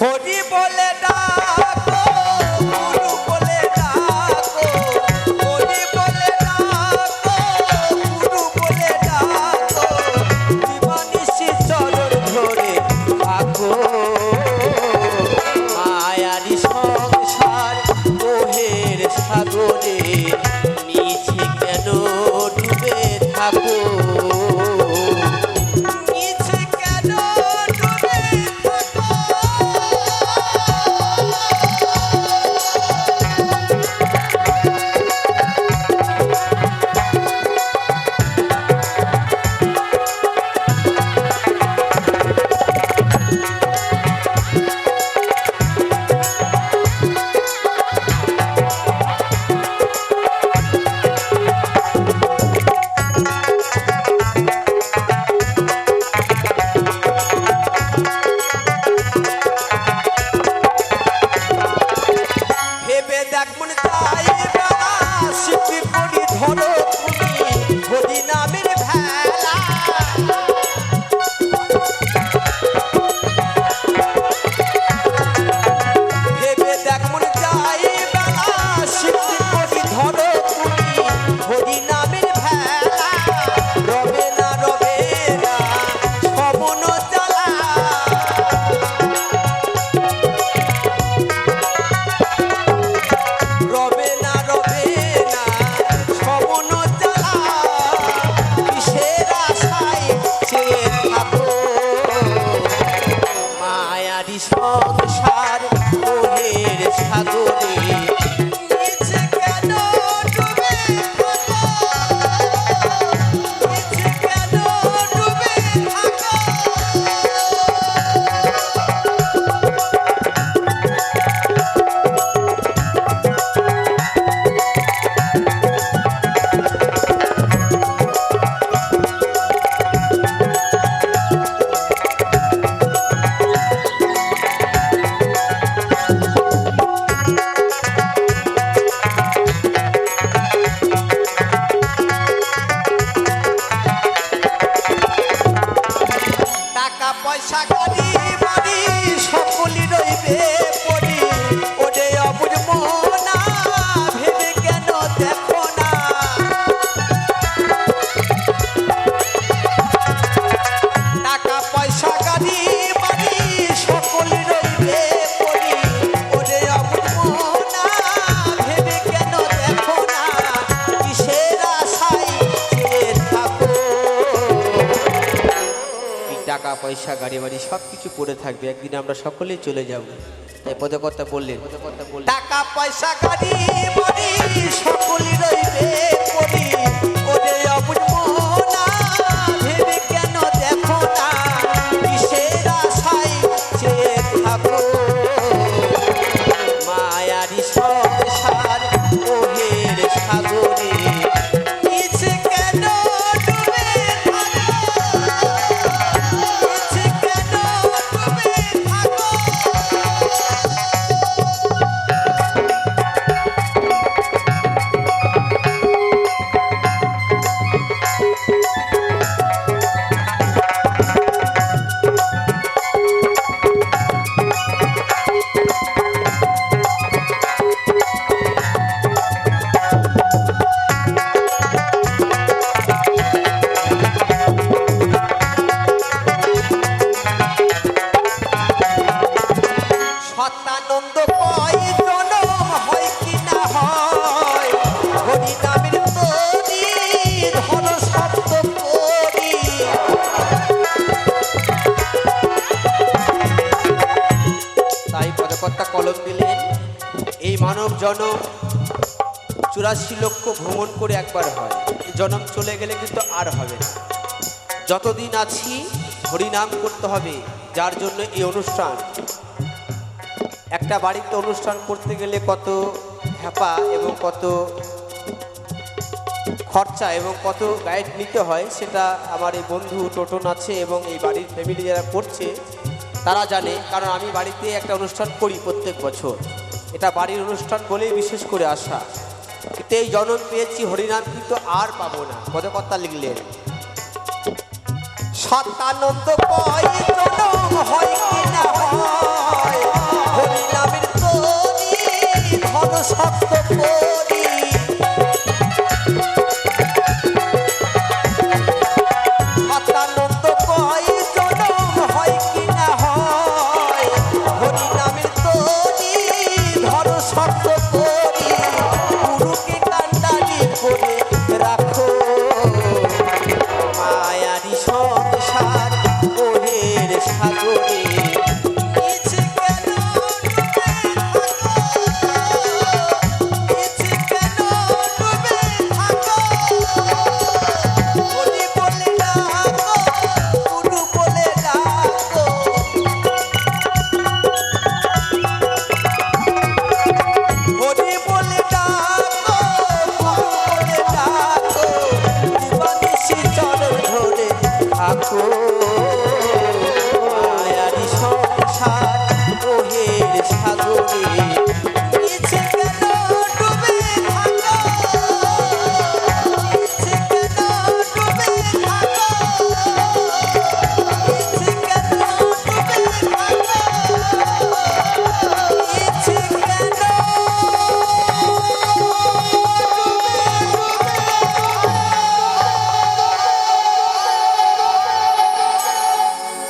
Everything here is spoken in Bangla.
হরি বলে ডাকো। টাকা টাকা পয়সা গাড়ি বাড়ি সব কিছু পড়ে থাকবে। একদিন আমরা সকলেই চলে যাব। তাই পদকর্তা বললেন টাকা পয়সা গাড়ি বাড়ি সকলে রইবে তাই কলম দিলেন। এই মানব জনম চুরাশি লক্ষ ভ্রমণ করে একবার হয়। এই জনম চলে গেলে কিন্তু আর হবে না। যতদিন আছি, হরিনাম করতে হবে, যার জন্য এই অনুষ্ঠান। একটা বাড়িতে অনুষ্ঠান করতে গেলে কত হ্যাপা এবং কত খরচা এবং কত গাইড নিতে হয়, সেটা আমার এই বন্ধু টোটন আছে এবং এই বাড়ির ফ্যামিলি যারা করছে তারা জানে, কারণ আমি বাড়িতে একটা অনুষ্ঠান করি প্রত্যেক বছর। এটা বাড়ির অনুষ্ঠান বলেই বিশেষ করে আসা কিন্তু এই জনম পেয়েছি, হরিনাম কিন্তু আর পাবো না পদকর্তা লিখলেন। সত্যানন্দ হয় হরিনামের Yes, hallelujah.